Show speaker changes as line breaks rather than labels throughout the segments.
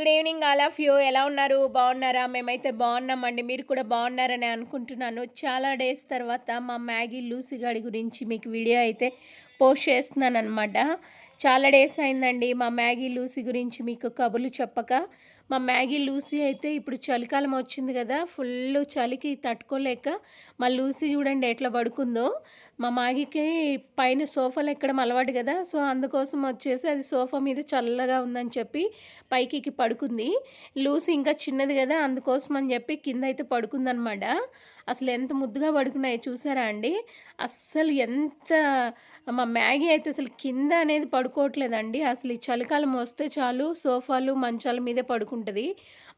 Good evening all of you ఎలా ఉన్నారు? బాగున్నారా? మేమైతే బాగున్నామండి. మీరు కూడా బాగున్నారని అనుకుంటున్నాను. చాలా డేస్ తర్వాత మా మ్యాగీ లూసిగాడి గురించి మీకు వీడియో అయితే పోస్ట్ చేస్తున్నాను అనమాట చాలా డేస్ అయిందండి మా మ్యాగీ లూసీ గురించి మీకు కబుర్లు చెప్పక. మా మ్యాగీ లూసీ అయితే ఇప్పుడు చలికాలం వచ్చింది కదా ఫుల్ చలికి తట్టుకోలేక మా లూసీ చూడండి ఎట్లా పడుకుందో. మా మ్యాగీకి పైన సోఫాలు ఎక్కడం అలవాటు కదా సో అందుకోసం వచ్చేసి అది సోఫా మీద చల్లగా ఉందని చెప్పి పైకి ఎక్కి పడుకుంది. లూసీ ఇంకా చిన్నది కదా అందుకోసం అని చెప్పి కింద అయితే పడుకుందనమాట. అసలు ఎంత ముద్దుగా పడుకున్నాయో చూసారా అండి? అస్సలు ఎంత మా మ్యాగీ అయితే అసలు కింద అనేది పడుకోవట్లేదండి. అసలు ఈ చలికాలం వస్తే చాలు సోఫాలు మంచాల మీదే పడుకుంటుంది.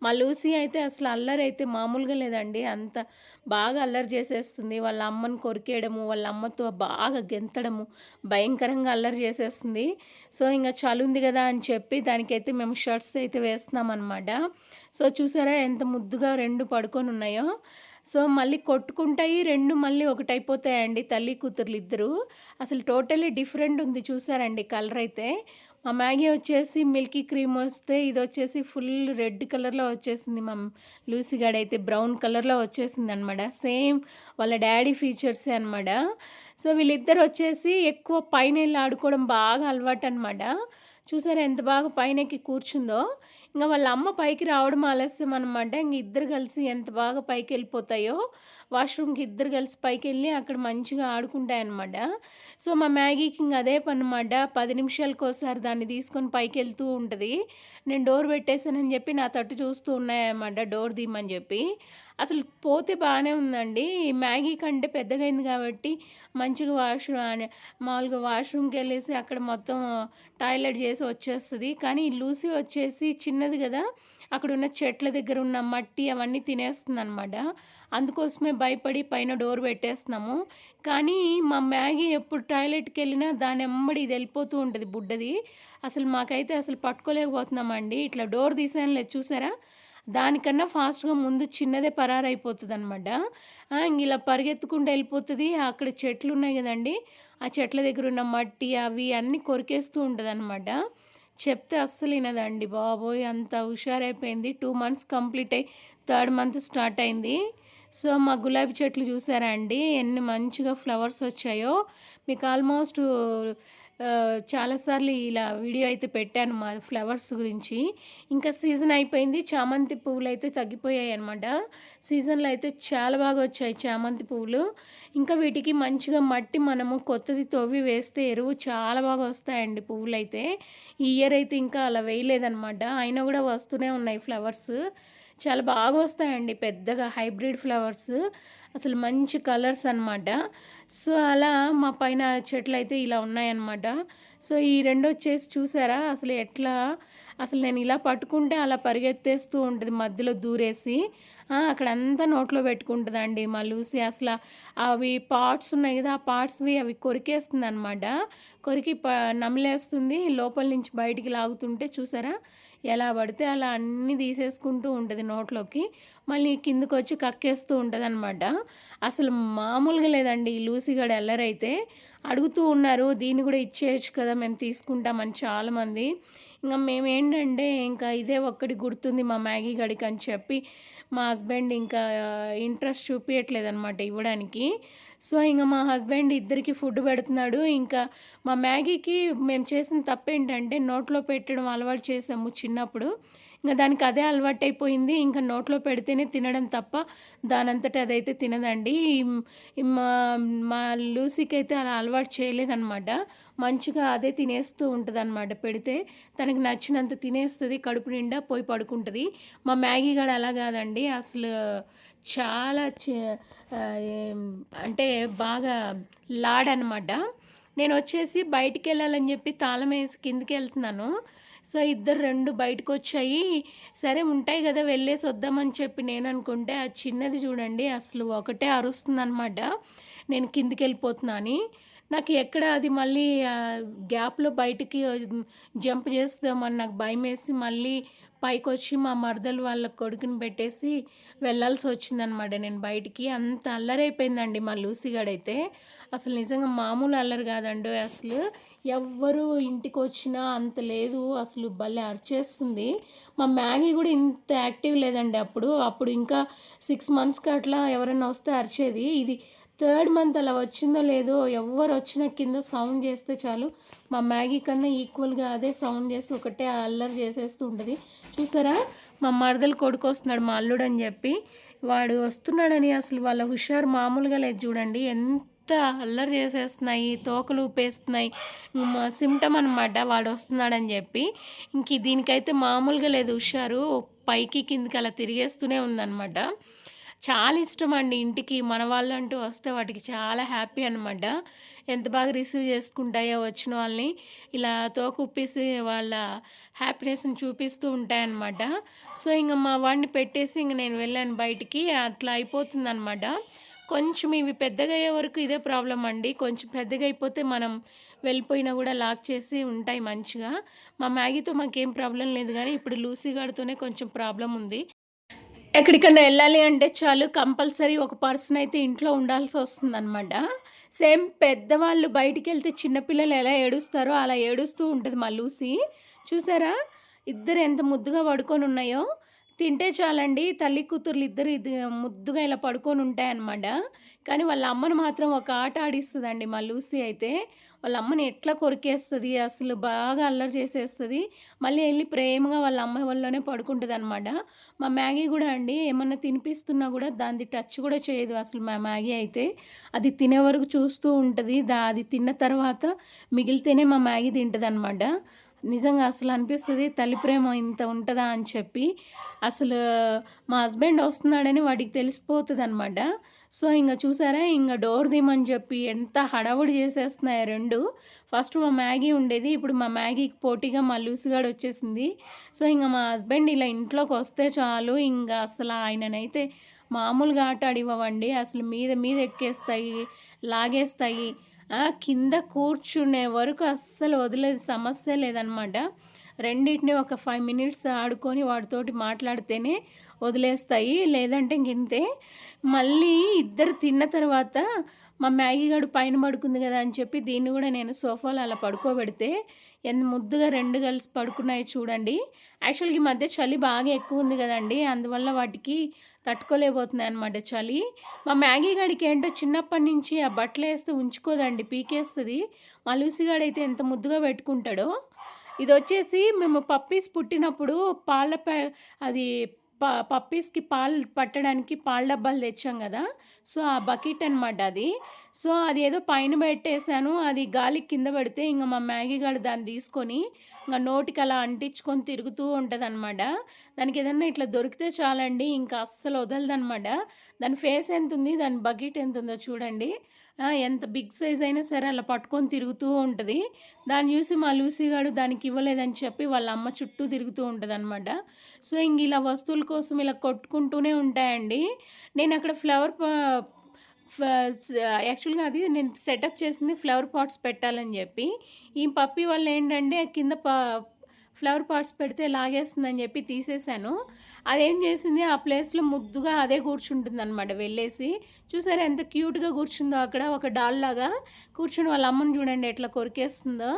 మా లూసీ అయితే అసలు అల్లరి అయితే మామూలుగా లేదండి. అంత బాగా అల్లరి చేసేస్తుంది. వాళ్ళ అమ్మని కొరికేయడము వాళ్ళ అమ్మతో బాగా గెంతడము భయంకరంగా అల్లరి చేసేస్తుంది. సో ఇంకా చలి ఉంది కదా అని చెప్పి దానికైతే మేము షర్ట్స్ అయితే వేస్తున్నాం అనమాట సో చూసారా ఎంత ముద్దుగా రెండు పడుకొని ఉన్నాయో. సో మళ్ళీ కొట్టుకుంటాయి రెండు మళ్ళీ ఒకటైపోతాయండి తల్లి కూతుర్లు ఇద్దరు. అసలు టోటలీ డిఫరెంట్ ఉంది చూసారండి కలర్ అయితే. మా మ్యాగీ వచ్చేసి మిల్కీ క్రీమ్ వస్తే ఇది వచ్చేసి ఫుల్ రెడ్ కలర్లో వచ్చేసింది మా లూసీ గాడ్ అయితే బ్రౌన్ కలర్లో వచ్చేసింది అనమాట సేమ్ వాళ్ళ డాడీ ఫీచర్సే అనమాట. సో వీళ్ళిద్దరు వచ్చేసి ఎక్కువ పైన వెళ్ళి ఆడుకోవడం బాగా అలవాటు అనమాట చూసారా ఎంత బాగా పైనకి కూర్చుందో. ఇంకా వాళ్ళ అమ్మ పైకి రావడం ఆలస్యం అనమాట ఇంక ఇద్దరు కలిసి ఎంత బాగా పైకి వెళ్ళిపోతాయో వాష్రూమ్కి ఇద్దరు కలిసి పైకి వెళ్ళి అక్కడ మంచిగా ఆడుకుంటాయన్నమాట. సో మా మ్యాగీకి ఇంక అదే పనమాట పది నిమిషాలకు ఒకసారి దాన్ని తీసుకొని పైకి వెళ్తూ ఉంటుంది. నేను డోర్ పెట్టేశానని చెప్పి నా తట్టు చూస్తూ ఉన్నాయన్నమాట. డోర్ దీమని చెప్పి. అసలు పోతే బాగానే ఉందండి. మ్యాగీ కంటే పెద్దగా అయింది కాబట్టి మంచిగా వాష్రూమ్ మామూలుగా వాష్రూమ్కి వెళ్ళేసి అక్కడ మొత్తం టాయిలెట్ చేసి వచ్చేస్తుంది. కానీ లూసీ వచ్చేసి చిన్నది కదా అక్కడ ఉన్న చెట్ల దగ్గర ఉన్న మట్టి అవన్నీ తినేస్తుంది అనమాట అందుకోసమే భయపడి పైన డోర్ పెట్టేస్తున్నాము. కానీ మా మ్యాగీ ఎప్పుడు టాయిలెట్కి వెళ్ళినా దాని ఎమ్మడి ఇది వెళ్ళిపోతూ ఉంటుంది బుడ్డది. అసలు మాకైతే అసలు పట్టుకోలేకపోతున్నామండి. ఇట్లా డోర్ తీసాను లేదు చూసారా? దానికన్నా ఫాస్ట్గా ముందు చిన్నదే పరారైపోతుంది అనమాట ఇలా పరిగెత్తుకుంటూ వెళ్ళిపోతుంది. అక్కడ చెట్లు ఉన్నాయి కదండి. ఆ చెట్ల దగ్గర ఉన్న మట్టి అవి అన్నీ కొరికేస్తూ ఉంటుంది అనమాట చెప్తే అస్సలు వినదండి. బాబోయ్! అంత హుషారైపోయింది. టూ మంత్స్ కంప్లీట్ అయ్యి థర్డ్ మంత్ స్టార్ట్ అయింది. సో మా గులాబీ చెట్లు చూసారా అండి? ఎన్ని మంచిగా ఫ్లవర్స్ వచ్చాయో. మీకు ఆల్మోస్ట్ చాలాసార్లు ఇలా వీడియో అయితే పెట్టాను మా ఫ్లవర్స్ గురించి. ఇంకా సీజన్ అయిపోయింది చామంతి పువ్వులు అయితే తగ్గిపోయాయి అనమాట సీజన్లో అయితే చాలా బాగా వచ్చాయి చామంతి పువ్వులు. ఇంకా వీటికి మంచిగా మట్టి మనము కొత్తది తవ్వి వేస్తే ఎరువు చాలా బాగా వస్తాయండి పువ్వులు అయితే ఈ ఇయర్ అయితే ఇంకా అలా వేయలేదనమాట అయినా కూడా వస్తూనే ఉన్నాయి ఫ్లవర్స్. చాలా బాగా వస్తాయండి పెద్దగా హైబ్రిడ్ ఫ్లవర్స్. అసలు మంచి కలర్స్ అనమాట సో అలా మా పైన చెట్లు అయితే ఇలా ఉన్నాయన్నమాట. సో ఈ రెండు వచ్చేసి చూసారా? అసలు ఎట్లా? అసలు నేను ఇలా పట్టుకుంటే అలా పరిగెత్తేస్తూ ఉంటుంది మధ్యలో దూరేసి. అక్కడ అంతా నోట్లో పెట్టుకుంటుందండి మా లూసి. అసలు అవి పార్ట్స్ ఉన్నాయి కదా ఆ పార్ట్స్వి అవి కొరికేస్తుంది అనమాట కొరికి ప నమిలేస్తుంది. లోపల నుంచి బయటికి లాగుతుంటే చూసారా? ఎలా పడితే అలా అన్నీ తీసేసుకుంటూ ఉంటుంది నోట్లోకి. మళ్ళీ కిందకు వచ్చి కక్కేస్తూ ఉంటుంది అనమాట అసలు మామూలుగా లేదండి ఈ లూసిగడ ఎల్లరైతే అడుగుతూ ఉన్నారు దీన్ని కూడా ఇచ్చేయచ్చు కదా మేము తీసుకుంటామని చాలామంది. ఇంకా మేమేంటంటే ఇంకా ఇదే ఒక్కటి గుర్తుంది మా మ్యాగీ గడికి అని చెప్పి మా హస్బెండ్ ఇంకా ఇంట్రెస్ట్ చూపించట్లేదు అనమాట ఇవ్వడానికి. సో ఇంకా మా హస్బెండ్ ఇద్దరికి ఫుడ్ పెడుతున్నాడు. ఇంకా మా మ్యాగీకి మేము చేసిన తప్పు ఏంటంటే నోట్లో పెట్టడం అలవాటు చేసాము చిన్నప్పుడు. ఇంకా దానికి అదే అలవాటు అయిపోయింది ఇంకా నోట్లో పెడితేనే తినడం తప్ప దానంతట అదైతే తినదండి. మా మా లూసీకి అయితే అలా అలవాటు చేయలేదన్నమాట. మంచిగా అదే తినేస్తూ ఉంటుంది అనమాట పెడితే తనకి నచ్చినంత తినేస్తుంది కడుపు నిండా పోయి పడుకుంటుంది. మా మ్యాగీ గడ అలా కాదండి. అసలు చాలా అంటే బాగా లాడనమాట నేను వచ్చేసి బయటికి వెళ్ళాలని చెప్పి తాళం వేసి కిందికి వెళ్తున్నాను సో ఇద్దరు రెండు బయటకు వచ్చాయి సరే ఉంటాయి కదా వెళ్ళేసి వద్దామని చెప్పి నేను అనుకుంటే ఆ చిన్నది చూడండి అసలు ఒకటే అరుస్తుంది అనమాట నేను కిందికి వెళ్ళిపోతున్నాను నాకు ఎక్కడ అది మళ్ళీ గ్యాప్లో బయటికి జంప్ చేస్తామని నాకు భయం వేసి మళ్ళీ పైకి వచ్చి మా మరదలు వాళ్ళ కొడుకుని పెట్టేసి వెళ్ళాల్సి వచ్చిందనమాట నేను బయటికి. అంత అల్లరైపోయిందండి మా లూసిగాడైతే. అసలు నిజంగా మామూలు అల్లరి కాదండి అసలు. ఎవ్వరు ఇంటికి వచ్చినా అంత లేదు అసలు భలే అరిచేస్తుంది. మా మ్యాగీ కూడా ఇంత యాక్టివ్ లేదండి అప్పుడు. అప్పుడు ఇంకా సిక్స్ మంత్స్కి అట్లా ఎవరైనా వస్తే అరిచేది. ఇది థర్డ్ మంత్ అలా వచ్చిందో లేదో ఎవరు వచ్చినా కింద సౌండ్ చేస్తే చాలు. మా మ్యాగీ కన్నా ఈక్వల్గా అదే సౌండ్ చేసి ఒకటే అల్లరి చేసేస్తూ ఉంటుంది. చూసారా? మా మరదలు కొడుకు వస్తున్నాడు మా అల్లుడు అని చెప్పి. వాడు వస్తున్నాడని అసలు వాళ్ళ హుషారు మామూలుగా లేదు చూడండి. ఎంత అల్లరి చేసేస్తున్నాయి తోకలు ఊపేస్తున్నాయి. సిమ్టమ్ అనమాట వాడు వస్తున్నాడని చెప్పి. ఇంక దీనికైతే మామూలుగా లేదు హుషారు. పైకి కిందికి అలా తిరిగేస్తూనే ఉందన్నమాట. చాలా ఇష్టం అండి ఇంటికి. మన వాళ్ళు అంటూ వస్తే వాటికి చాలా హ్యాపీ అనమాట ఎంత బాగా రిసీవ్ చేసుకుంటాయో వచ్చిన వాళ్ళని. ఇలా తోకుప్పేసి వాళ్ళ హ్యాపీనెస్ని చూపిస్తూ ఉంటాయన్నమాట. సో ఇంక మా వాడిని పెట్టేసి ఇంక నేను వెళ్ళాను బయటికి. అట్లా అయిపోతుందన్నమాట. కొంచెం ఇవి పెద్దగా అయ్యే వరకు ఇదే ప్రాబ్లం అండి. కొంచెం పెద్దగా అయిపోతే మనం వెళ్ళిపోయినా కూడా లాక్ చేసి ఉంటాయి మంచిగా. మా మ్యాగీతో మాకేం ప్రాబ్లం లేదు కానీ ఇప్పుడు లూసీ గాడితోనే కొంచెం ప్రాబ్లం ఉంది. ఎక్కడికన్నా వెళ్ళాలి అంటే చాలు కంపల్సరీ ఒక పర్సన్ అయితే ఇంట్లో ఉండాల్సి వస్తుందన్నమాట. సేమ్ పెద్దవాళ్ళు బయటికి వెళ్తే చిన్నపిల్లలు ఎలా ఏడుస్తారో అలా ఏడుస్తూ ఉంటుంది మా లూసీ. చూసారా? ఇద్దరు ఎంత ముద్దుగా పడుకొని ఉన్నాయో. తింటే చాలండి తల్లి కూతుర్లు ఇద్దరు ఇది ముద్దుగా ఇలా పడుకొని ఉంటాయన్నమాట. కానీ వాళ్ళ అమ్మను మాత్రం ఒక ఆట ఆడిస్తుందండి మా లూసీ అయితే. వాళ్ళ అమ్మని ఎట్లా కొరికేస్తుంది అసలు బాగా అల్లరి చేసేస్తుంది. మళ్ళీ వెళ్ళి ప్రేమగా వాళ్ళ అమ్మ వాళ్ళలోనే పడుకుంటుంది అనమాట మా మ్యాగీ కూడా అండి ఏమన్నా తినిపిస్తున్నా కూడా దాన్ని టచ్ కూడా చేయదు అసలు మా మ్యాగీ అయితే. అది తినే వరకు చూస్తూ ఉంటుంది. దా అది తిన్న తర్వాత మిగిలితేనే మా మ్యాగీ తింటుంది అనమాట నిజంగా అసలు అనిపిస్తుంది తల్లి ప్రేమ ఇంత ఉంటుందా అని చెప్పి. అసలు మా హస్బెండ్ వస్తున్నాడని వాడికి తెలిసిపోతుంది అనమాట సో ఇంకా చూసారా ఇంకా డోర్ దీమని చెప్పి ఎంత హడావుడి చేసేస్తున్నాయి రెండు. ఫస్ట్ మా మ్యాగీ ఉండేది ఇప్పుడు మా మ్యాగీకి పోటీగా మా లూసుగాడు వచ్చేసింది. సో ఇంకా మా హస్బెండ్ ఇలా ఇంట్లోకి వస్తే చాలు ఇంకా అసలు ఆయననైతే మామూలుగా ఆట ఆడివ్వండి అసలు మీద మీద ఎక్కేస్తాయి లాగేస్తాయి. కింద కూర్చునే వరకు అస్సలు వదిలేదు సమస్య లేదనమాట. రెండింటిని ఒక ఫైవ్ మినిట్స్ ఆడుకొని వాటితోటి మాట్లాడితేనే వదిలేస్తాయి. లేదంటే ఇంతే. మళ్ళీ ఇద్దరు తిన్న తర్వాత మా మ్యాగీ గడు పైన పడుకుంది కదా అని చెప్పి దీన్ని కూడా నేను సోఫాలో అలా పడుకోబెడితే ఎంత ముద్దుగా రెండు కలిసి పడుకున్నాయి చూడండి. యాక్చువల్గా ఈ మధ్య చలి బాగా ఎక్కువ ఉంది కదండి. అందువల్ల వాటికి తట్టుకోలేకపోతున్నాయి అనమాట చలి. మా మ్యాగీ గడికి ఏంటో చిన్నప్పటి నుంచి ఆ బట్టలు వేస్తే ఉంచుకోదండి పీకేస్తుంది. మా లూసిగాడైతే ఎంత ముద్దుగా పెట్టుకుంటాడో ఇది వచ్చేసి మేము పప్పీస్ పుట్టినప్పుడు పాల అది ప పప్పీస్కి పాలు పట్టడానికి పాల డబ్బాలు తెచ్చాం కదా. సో ఆ బకెట్ అనమాట అది. సో అది ఏదో పైన పెట్టేశాను. అది గాలి కింద పడితే ఇంకా మా మ్యాగీ గారు దాన్ని తీసుకొని ఇంకా నోటికి అలా అంటించుకొని తిరుగుతూ ఉంటుంది అనమాట దానికి ఏదన్నా ఇట్లా దొరికితే చాలండి. ఇంకా అస్సలు వదలదనమాట దాని ఫేస్ ఎంత ఉంది దాని బకెట్ ఎంత ఉందో చూడండి. ఎంత బిగ్ సైజ్ అయినా సరే అలా పట్టుకొని తిరుగుతూ ఉంటుంది. దాన్ని చూసి మా లూసీగాడు దానికి ఇవ్వలేదని చెప్పి వాళ్ళ అమ్మ చుట్టూ తిరుగుతూ ఉంటుంది అనమాట సో ఇంక ఇలా వస్తువుల కోసం ఇలా కొట్టుకుంటూనే ఉంటాయండి. నేను అక్కడ ఫ్లవర్ యాక్చువల్గా అది నేను సెటప్ చేసింది ఫ్లవర్ పాట్స్ పెట్టాలని చెప్పి. ఈ పప్పి వల్ల ఏంటంటే కింద ప ఫ్లవర్ పాట్స్ పెడితే లాగేస్తుందని చెప్పి తీసేశాను. అదేం చేసింది ఆ ప్లేస్లో ముద్దుగా అదే కూర్చుంటుంది అనమాట వెళ్ళేసి. చూసారా ఎంత క్యూట్గా కూర్చుందో అక్కడ ఒక డాల్ లాగా. కూర్చుని వాళ్ళ అమ్మని చూడండి ఎట్లా కొరికేస్తుందో.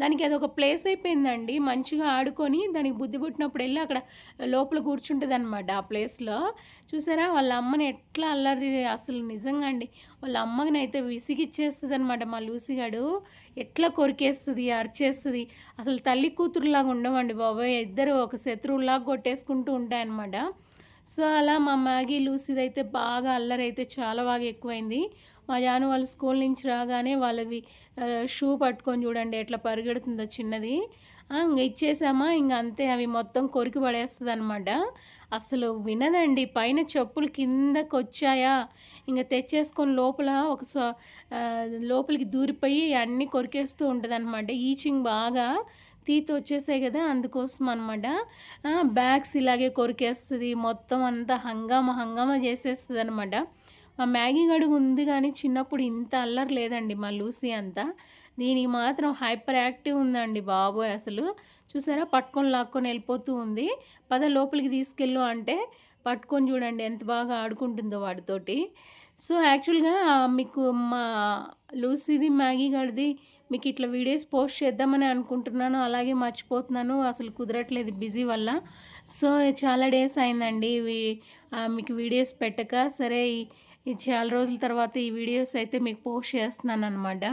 దానికి అది ఒక ప్లేస్ అయిపోయిందండి. మంచిగా ఆడుకొని దానికి బుద్ధి పుట్టినప్పుడు వెళ్ళి అక్కడ లోపల కూర్చుంటుంది అనమాట ఆ ప్లేస్లో. చూసారా వాళ్ళ అమ్మని ఎట్లా అల్లరి అసలు నిజంగా అండి. వాళ్ళ అమ్మని అయితే విసిగిచ్చేస్తుంది అనమాట మా లూసిగాడు. ఎట్లా కొరికేస్తుంది అరిచేస్తుంది. అసలు తల్లి కూతురులాగా ఉండవండి బాబోయ్. ఇద్దరు ఒక శత్రువులా కొట్టేసుకుంటూ ఉంటాయన్నమాట. సో అలా మా మ్యాగీ లూసిది అయితే బాగా అల్లరి అయితే చాలా బాగా ఎక్కువైంది. మా జాను వాళ్ళు స్కూల్ నుంచి రాగానే వాళ్ళవి షూ పట్టుకొని చూడండి ఎట్లా పరిగెడుతుందో చిన్నది. ఇంక ఇచ్చేసామా ఇంక అంతే. అవి మొత్తం కొరికి పడేస్తుంది అనమాట అసలు వినదండి. పైన చెప్పులు కిందకు వచ్చాయా ఇంకా తెచ్చేసుకొని లోపల ఒక లోపలికి దూరిపోయి అన్నీ కొరికేస్తూ ఉంటుంది అనమాట ఈచింగ్ బాగా. తీత వచ్చేసాయి కదా అందుకోసం అనమాట బ్యాగ్స్ ఇలాగే కొరికేస్తుంది మొత్తం అంతా హంగామా హంగామా చేసేస్తుంది అనమాట మా మ్యాగీ గడుగు ఉంది కానీ చిన్నప్పుడు ఇంత అల్లరి లేదండి మా లూసీ అంతా. దీనికి మాత్రం హైపర్ యాక్టివ్ ఉందండి బాబోయ్ అసలు. చూసారా? పట్టుకొని లాక్కొని వెళ్ళిపోతూ ఉంది. పద లోపలికి తీసుకెళ్ళు అంటే పట్టుకొని చూడండి ఎంత బాగా ఆడుకుంటుందో వాడితోటి. సో యాక్చువల్గా మీకు మా లూసీది మ్యాగీ గడిది మీకు ఇట్లా వీడియోస్ పోస్ట్ చేద్దామని అనుకుంటున్నాను. అలాగే మర్చిపోతున్నాను. అసలు కుదరట్లేదు బిజీ వల్ల. సో చాలా డేస్ అయిందండి. మీకు వీడియోస్ పెట్టక. సరే ఈ- చాలా రోజుల తర్వాత ఈ వీడియోస్ అయితే మీకు పోస్ట్ చేస్తున్నాను అనమాట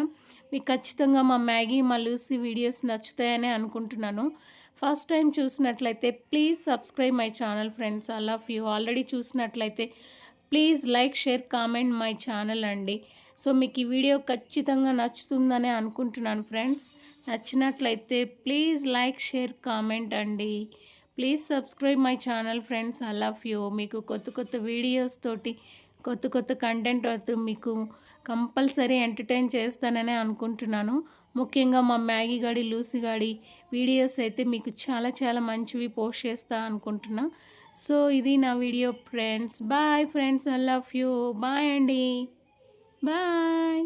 మీకు ఖచ్చితంగా మా మ్యాగీ మా లూసీ వీడియోస్ నచ్చుతాయని అనుకుంటున్నాను. ఫస్ట్ టైం చూసినట్లయితే please subscribe my channel friends. I love you. Already చూసినట్లయితే please like share comment my channel అండి. సో మీకు ఈ వీడియో ఖచ్చితంగా నచ్చుతుందని అనుకుంటున్నాను ఫ్రెండ్స్. నచ్చినట్లయితే ప్లీజ్ లైక్ షేర్ కామెంట్ అండి. Please subscribe my channel friends. I love you. మీకు కొత్త కొత్త వీడియోస్ తోటి కొత్త కొత్త కంటెంట్ అవుతూ మీకు కంపల్సరీ ఎంటర్టైన్ చేస్తానని అనుకుంటున్నాను. ముఖ్యంగా మా మ్యాగీ గాడి లూసి గాడి వీడియోస్ అయితే మీకు చాలా చాలా మంచివి పోస్ట్ చేస్తా అనుకుంటున్నా. సో ఇది నా video friends. Bye friends. I love you. Bye అండి. బాయ్.